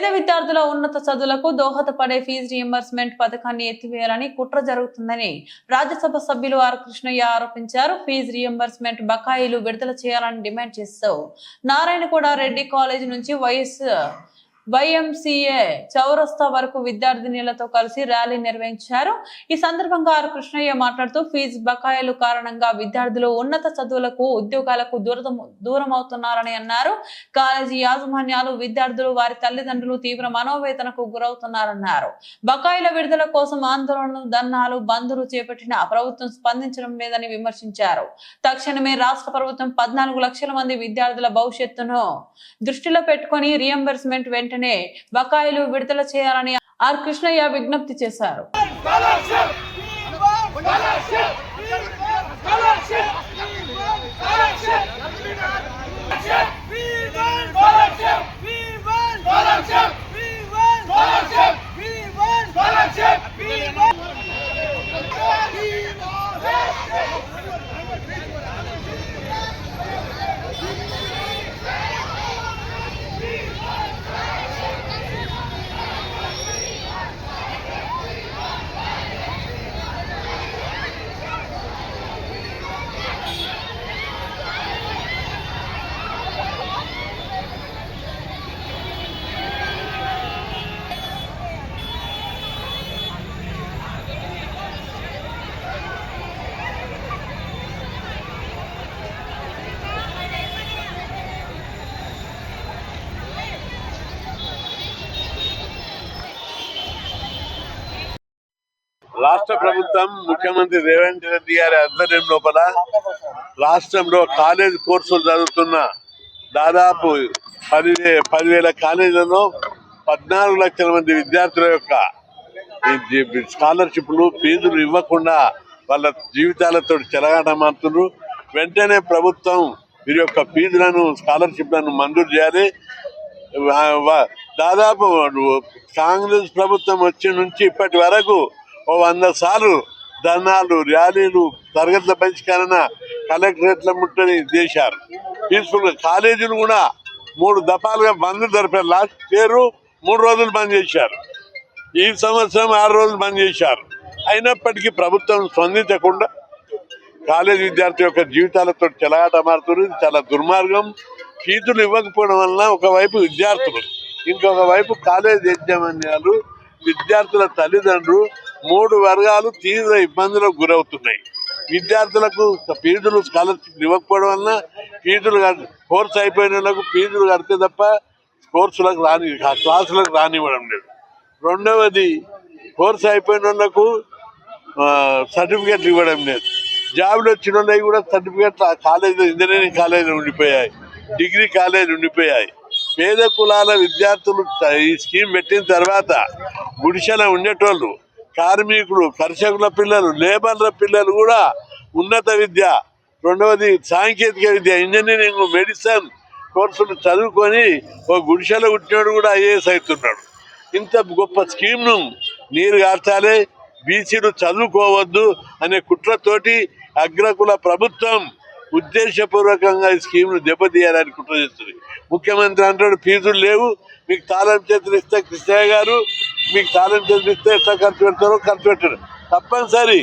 పేద విద్యార్థుల ఉన్నత చదువులకు దోహదపడే ఫీజు రియంబర్స్మెంట్ పథకాన్ని ఎత్తివేయాలని కుట్ర జరుగుతుందని రాజ్యసభ సభ్యులు ఆర్ కృష్ణయ్య ఆరోపించారు. ఫీజు రియంబర్స్మెంట్ బకాయిలు విడుదల చేయాలని డిమాండ్ చేస్తూ నారాయణగూడ రెడ్డి కాలేజీ నుంచి వైఎస్ వైఎంసీఏ చౌరస్తా వరకు విద్యార్థినిలతో కలిసి ర్యాలీ నిర్వహించారు. ఈ సందర్భంగా ఆర్ కృష్ణయ్య మాట్లాడుతూ ఫీజు బకాయిలు కారణంగా విద్యార్థులు ఉన్నత చదువులకు ఉద్యోగాలకు దూరం దూరం అవుతున్నారని అన్నారు. కాలేజీ యాజమాన్యాలు విద్యార్థులు వారి తల్లిదండ్రులు తీవ్ర మనోవేదనకు గురవుతున్నారన్నారు. బకాయిల విడుదల కోసం ఆందోళనలు ధర్నాలు బంధులు చేపట్టిన ప్రభుత్వం స్పందించడం లేదని విమర్శించారు. తక్షణమే రాష్ట్ర ప్రభుత్వం పద్నాలుగు లక్షల మంది విద్యార్థుల భవిష్యత్తును దృష్టిలో పెట్టుకొని రియంబర్స్మెంట్ వెంటనే బకాయిలు విడుదల చేయాలని ఆర్ కృష్ణయ్య విజ్ఞప్తి చేశారు. రాష్ట్ర ప్రభుత్వం ముఖ్యమంత్రి రేవంత్ రెడ్డి గారి ఆధ్వర్యం లోపల రాష్ట్రంలో కాలేజ్ కోర్సులు చదువుతున్న దాదాపు పది పదివేల కాలేజీలలో పద్నాలుగు లక్షల మంది విద్యార్థుల యొక్క స్కాలర్షిప్లు ఫీజులు ఇవ్వకుండా వాళ్ళ జీవితాలతో చెలగాటమాడుతున్నారు వెంటనే ప్రభుత్వం వీరి యొక్క ఫీజులను స్కాలర్షిప్లను మంజూరు చేయాలి. దాదాపు కాంగ్రెస్ ప్రభుత్వం వచ్చి నుంచి ఇప్పటి వరకు ఓ వంద సార్లు ధర్నాలు ర్యాలీలు తరగతుల బహిష్కరణ కలెక్టరేట్ల ముట్టని చేశారు. తీసుకున్న కాలేజీలు కూడా మూడు దఫాలుగా బంద్ జరిపారు. లాస్ట్ ఇయర్ మూడు రోజులు బంద్ చేశారు. ఈ సంవత్సరం ఆరు రోజులు బంద్ చేశారు. అయినప్పటికీ ప్రభుత్వం స్పందించకుండా కాలేజ్ విద్యార్థి యొక్క జీవితాలతో చెలగాట మారుతుంది చాలా దుర్మార్గం. ఫీజులు ఇవ్వకపోవడం వలన ఒకవైపు విద్యార్థులు ఇంకొక వైపు కాలేజ్ యాజమాన్యాలు విద్యార్థుల తల్లిదండ్రులు మూడు వర్గాలు తీవ్ర ఇబ్బందులకు గురవుతున్నాయి. విద్యార్థులకు ఫీజులు స్కాలర్షిప్ ఇవ్వకపోవడం వలన ఫీజులు కోర్సు అయిపోయిన వాళ్ళకు ఫీజులు కడితే తప్ప కోర్సులకు రాని క్లాసులకు రానివ్వడం లేదు. రెండవది కోర్సు అయిపోయిన వాళ్ళకు సర్టిఫికెట్లు ఇవ్వడం లేదు. జాబ్లు వచ్చిన వాళ్ళకి కూడా సర్టిఫికెట్లు కాలేజీలో ఇంజనీరింగ్ కాలేజీలు ఉండిపోయాయి. డిగ్రీ కాలేజీలు ఉండిపోయాయి. పేద కులాల విద్యార్థులు ఈ స్కీమ్ పెట్టిన తర్వాత గుడిసెల ఉండేటోళ్ళు కార్మికులు కర్షకుల పిల్లలు లేబర్ల పిల్లలు కూడా ఉన్నత విద్య రెండవది సాంకేతిక విద్య ఇంజనీరింగ్ మెడిసిన్ కోర్సులు చదువుకొని ఒక గుడిసెలో పుట్టినాడు కూడా ఐఏఎస్ అవుతున్నాడు. ఇంత గొప్ప స్కీమ్ను నీరు కార్చాలి బీసీలు చదువుకోవద్దు అనే కుట్రతోటి అగ్రకుల ప్రభుత్వం ఉద్దేశపూర్వకంగా ఈ స్కీమ్ను దెబ్బతీయాలని కుట్ర చేస్తుంది. ముఖ్యమంత్రి అంటాడు ఫీజులు లేవు మీకు తాళం చేతులు ఇస్తే కృష్ణయ్య గారు మీకు తాళం చేతులు ఇస్తే ఎట్లా ఖర్చు పెడతారో ఖర్చు పెట్టడు తప్పనిసరి.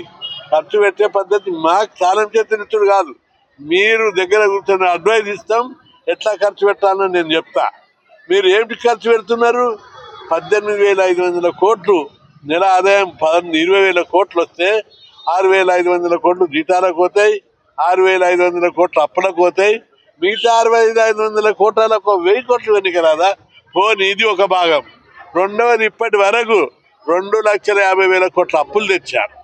ఖర్చు పెట్టే పద్ధతి మాకు కాలం చేతులు కాదు. మీరు దగ్గర కూర్చొని అడ్వైజ్ ఇస్తాం ఎట్లా ఖర్చు పెట్టాలని నేను చెప్తా. మీరు ఏమిటి ఖర్చు పెడుతున్నారు? పద్దెనిమిది వేల ఐదు వందల కోట్లు నెల ఆదాయం పదకొండు ఇరవై వేల కోట్లు వస్తే ఆరు వేల ఐదు వందల కోట్లు జీతాలకు పోతాయి ఆరు వేల ఐదు వందల కోట్లు అప్పులకు పోతాయి. మిగతా అరవై ఐదు ఐదు వందల కోట్లకు వెయ్యి కోట్లు వెనుక రాదా? పోనీ ఇది ఒక భాగం. రెండవది ఇప్పటి వరకు రెండు లక్షల యాభై వేల కోట్ల అప్పులు తెచ్చారు.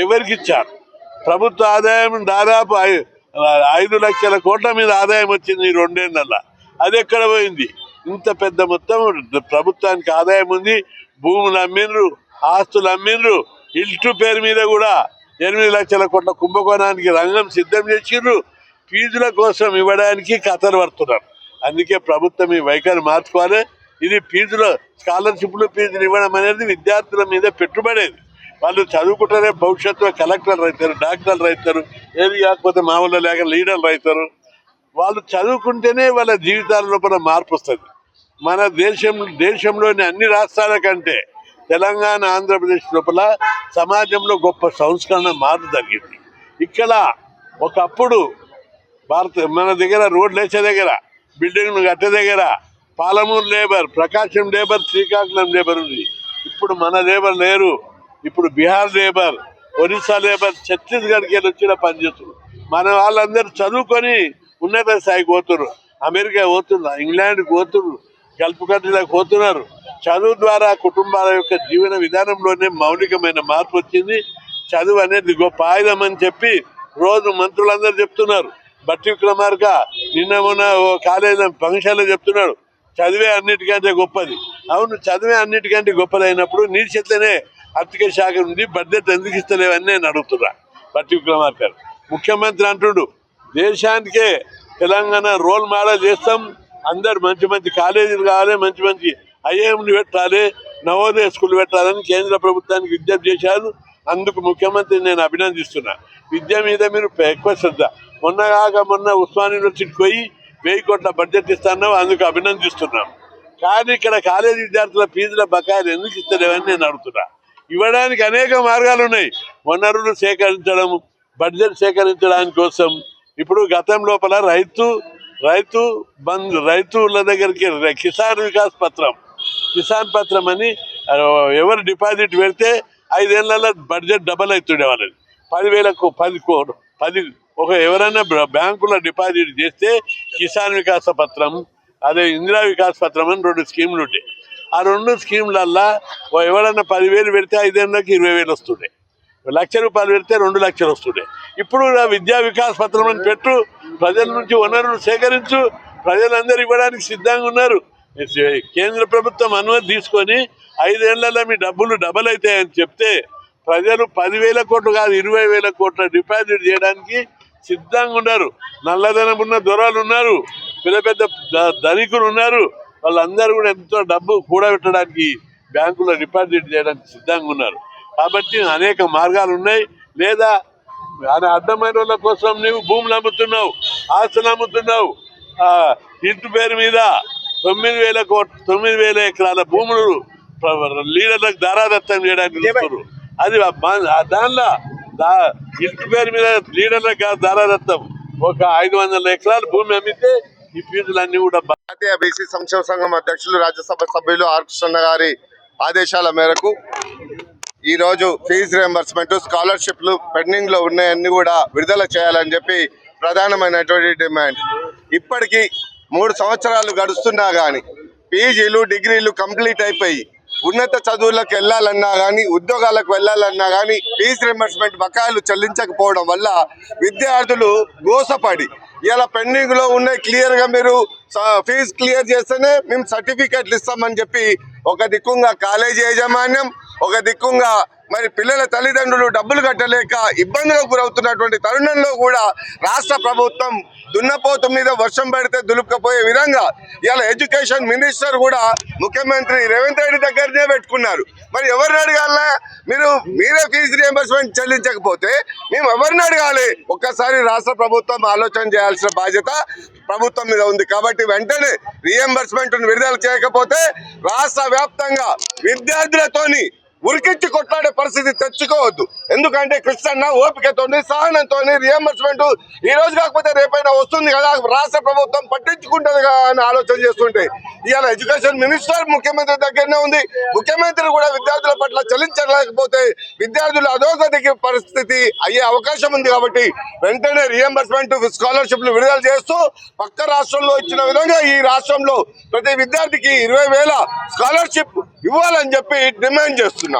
ఎవరికి ఇచ్చారు? ప్రభుత్వ ఆదాయం దాదాపు ఐదు లక్షల కోట్ల మీద ఆదాయం వచ్చింది ఈ రెండేళ్ళలో అది ఎక్కడ పోయింది? ఇంత పెద్ద మొత్తం ప్రభుత్వానికి ఆదాయం ఉంది. భూములు అమ్మిండ్రు ఆస్తులు అమ్మిండ్రు. ఇల్టు పేరు మీద కూడా ఎనిమిది లక్షల కోట్ల కుంభకోణానికి రంగం సిద్ధం చేసిండ్రు. ఫీజుల కోసం ఇవ్వడానికి కథలు పడుతున్నారు. అందుకే ప్రభుత్వం ఈ వైఖరి మార్చుకోవాలి. ఇది ఫీజుల స్కాలర్షిప్లు ఫీజులు ఇవ్వడం అనేది విద్యార్థుల మీద పెట్టుబడేది. వాళ్ళు చదువుకుంటారే భవిష్యత్తులో కలెక్టర్లు అవుతారు డాక్టర్లు అవుతారు ఏది కాకపోతే మామూలు లేక లీడర్లు అవుతారు. వాళ్ళు చదువుకుంటేనే వాళ్ళ జీవితాల లోపల మార్పు వస్తుంది. మన దేశం దేశంలోని అన్ని రాష్ట్రాల కంటే తెలంగాణ ఆంధ్రప్రదేశ్ లోపల సమాజంలో గొప్ప సంస్కరణ మార్పు జరిగింది. ఇక్కడ ఒకప్పుడు భారత మన దగ్గర రోడ్లు వేసే దగ్గర బిల్డింగ్లు కట్టే దగ్గర Palamuru labour Prakasam labour Srikakulam labour ఉంది. ఇప్పుడు మన లేబర్ లేరు. ఇప్పుడు బీహార్ లేబర్ ఒరిస్సా లేబర్ ఛత్తీస్గఢ్కి వెళ్ళి వచ్చిన పనిచేస్తున్నారు మన వాళ్ళందరూ చదువుకొని ఉన్నత స్థాయికి పోతున్నారు. అమెరికా పోతున్నారు ఇంగ్లాండ్కి పోతున్నారు గల్ఫ్ కంట్రీలకు పోతున్నారు. చదువు ద్వారా కుటుంబాల యొక్క జీవన విధానంలోనే మౌలికమైన మార్పు వచ్చింది. చదువు అనేది గొప్ప ఆయుధం అని చెప్పి రోజు మంత్రులందరూ చెప్తున్నారు. బట్టి విక్రమార్క నిన్న మొన్న ఓ ఫంక్షన్లో చెప్తున్నాడు. చదివే అన్నిటికంటే గొప్పది. అవును చదివే అన్నిటికంటే గొప్పదైనప్పుడు నీ చేతనే ఆర్థిక శాఖ నుండి బడ్జెట్ ఎందుకు ఇస్తలేవని నేను అడుగుతున్నా. బట్టి విక్రమార్క గారు. ముఖ్యమంత్రి అంటుడు దేశానికే తెలంగాణ రోల్ మోడల్ చేస్తాం. అందరు మంచి మంచి కాలేజీలు కావాలి మంచి మంచి ఐఏఎంలు పెట్టాలి నవోదయ స్కూల్ పెట్టాలని కేంద్ర ప్రభుత్వానికి విజ్ఞప్తి చేశారు. అందుకు ముఖ్యమంత్రి నేను అభినందిస్తున్నా. విద్య మీద మీరు ఎక్కువ శ్రద్ధ. మొన్న కాక మొన్న ఉస్మాన్ యూనివర్సిటీకి పోయి వెయ్యి కోట్ల బడ్జెట్ ఇస్తాను అందుకు అభినందిస్తున్నాం. కానీ ఇక్కడ కాలేజీ విద్యార్థుల ఫీజుల బకాయిలు ఎందుకు ఇస్తలేవని నేను అడుగుతున్నా. ఇవ్వడానికి అనేక మార్గాలు ఉన్నాయి. వనరులు సేకరించడం బడ్జెట్ సేకరించడానికి కోసం ఇప్పుడు గతం లోపల రైతు రైతు బంద్ రైతుల దగ్గరికి కిసాన్ వికాస్ పత్రం కిసాన్ పత్రం అని ఎవరు డిపాజిట్ పెడితే ఐదేళ్ళలో బడ్జెట్ డబల్ అవుతుండే వాళ్ళని పదివేలకు పది కో పది ఒక ఎవరైనా బ్యాంకులో డిపాజిట్ చేస్తే కిసాన్ వికాస పత్రం అదే ఇందిరా వికాస్ పత్రం అని రెండు స్కీములు ఉంటాయి. ఆ రెండు స్కీములల్లా ఎవరైనా పదివేలు పెడితే ఐదేళ్ళకి ఇరవై వేలు వస్తుండే. లక్ష రూపాయలు పెడితే రెండు లక్షలు వస్తుండే. ఇప్పుడు నా విద్యా వికాస్ పత్రం అని పెట్టు ప్రజల నుంచి వనరులు సేకరించు ప్రజలందరూ ఇవ్వడానికి సిద్ధంగా ఉన్నారు. కేంద్ర ప్రభుత్వం అనుమతి తీసుకొని ఐదేళ్ళలో మీ డబ్బులు డబల్ అవుతాయని చెప్తే ప్రజలు పదివేల కోట్లు కాదు ఇరవై వేల కోట్ల డిపాజిట్ చేయడానికి సిద్ధంగా ఉన్నారు. నల్లధనం ఉన్న దొరలు ఉన్నారు. పెద్ద పెద్ద ధనికులు ఉన్నారు. వాళ్ళందరూ కూడా ఎంతో డబ్బు కూడబెట్టడానికి బ్యాంకులో డిపాజిట్ చేయడానికి సిద్ధంగా ఉన్నారు. కాబట్టి అనేక మార్గాలు ఉన్నాయి. లేదా అడ్డమైన వాళ్ళ కోసం నువ్వు భూములు అమ్ముతున్నావు ఆస్తులు అమ్ముతున్నావు. ఆ, ఇంటి పేరు మీద తొమ్మిది వేల కోట్ తొమ్మిది వేల ఎకరాల భూములు లీడర్లకు దారాదత్తం చేయడానికి చూస్తున్నారు. అది దానిలో ఇంటి పేరు మీద లీడర్లకు కాదు దారాదత్తం ఒక ఐదు వందల ఎకరాలు భూమి అమ్మితే ఈ ఫీజులన్నీ కూడా భారతీయ జాతీయ బీసీ సంక్షేమ సంఘం అధ్యక్షులు రాజ్యసభ సభ్యులు ఆర్ కృష్ణ గారి ఆదేశాల మేరకు ఈ రోజు ఫీజు రియంబర్స్మెంట్ స్కాలర్షిప్లు పెండింగ్లో కూడా విడుదల చేయాలని చెప్పి ప్రధానమైనటువంటి డిమాండ్. ఇప్పటికీ మూడు సంవత్సరాలు గడుస్తున్నా గానీ పీజీలు డిగ్రీలు కంప్లీట్ అయిపోయి ఉన్నత చదువులకు వెళ్ళాలన్నా కానీ ఉద్యోగాలకు వెళ్ళాలన్నా కానీ ఫీజు రింబర్స్మెంట్ బకాయిలు చెల్లించకపోవడం వల్ల విద్యార్థులు గోసపడి ఇలా పెండింగ్లో ఉన్నాయి క్లియర్గా మీరు ఫీజు క్లియర్ చేస్తేనే మేము సర్టిఫికేట్లు ఇస్తామని చెప్పి ఒక దిక్కుంగా కాలేజీ యాజమాన్యం ఒక దిక్కుంగా మరి పిల్లల తల్లిదండ్రులు డబ్బులు కట్టలేక ఇబ్బందులకు గురవుతున్నటువంటి తరుణంలో కూడా రాష్ట్ర ప్రభుత్వం దున్నపోతు మీద వర్షం పడితే దులుపుకపోయే విధంగా ఇలా ఎడ్యుకేషన్ మినిస్టర్ కూడా ముఖ్యమంత్రి రేవంత్ రెడ్డి దగ్గరనే పెట్టుకున్నారు. మరి ఎవరిని అడగాల? మీరు మీరే ఫీజు రియంబర్స్మెంట్ చెల్లించకపోతే మేము ఎవరిని అడగాలి? ఒక్కసారి రాష్ట్ర ప్రభుత్వం ఆలోచన చేయాల్సిన బాధ్యత ప్రభుత్వం మీద ఉంది కాబట్టి వెంటనే రియంబర్స్మెంట్ను విడుదల చేయకపోతే రాష్ట్ర వ్యాప్తంగా విద్యార్థులతోని ఉరికిచ్చి కొట్లాడే పరిస్థితి తెచ్చుకోవద్దు. ఎందుకంటే కృష్ణన్న ఓపికతోని సహనంతో రియంబర్స్మెంట్ ఈ రోజు కాకపోతే రేపైనా వస్తుంది కదా రాష్ట్ర ప్రభుత్వం పట్టించుకుంటుంది కదా అని ఆలోచన చేస్తుంటే ఇవాళ ఎడ్యుకేషన్ మినిస్టర్ ముఖ్యమంత్రి దగ్గరనే ఉంది. ముఖ్యమంత్రి కూడా విద్యార్థుల పట్ల చలించలేకపోతే విద్యార్థులు అధోగతికి పరిస్థితి అయ్యే అవకాశం ఉంది కాబట్టి వెంటనే రియంబర్స్మెంట్ స్కాలర్షిప్లు విడుదల చేస్తూ పక్క రాష్ట్రంలో ఇచ్చిన విధంగా ఈ రాష్ట్రంలో ప్రతి విద్యార్థికి ఇరవై వేల స్కాలర్షిప్ ఇవ్వాలని చెప్పి డిమాండ్ చేస్తున్నారు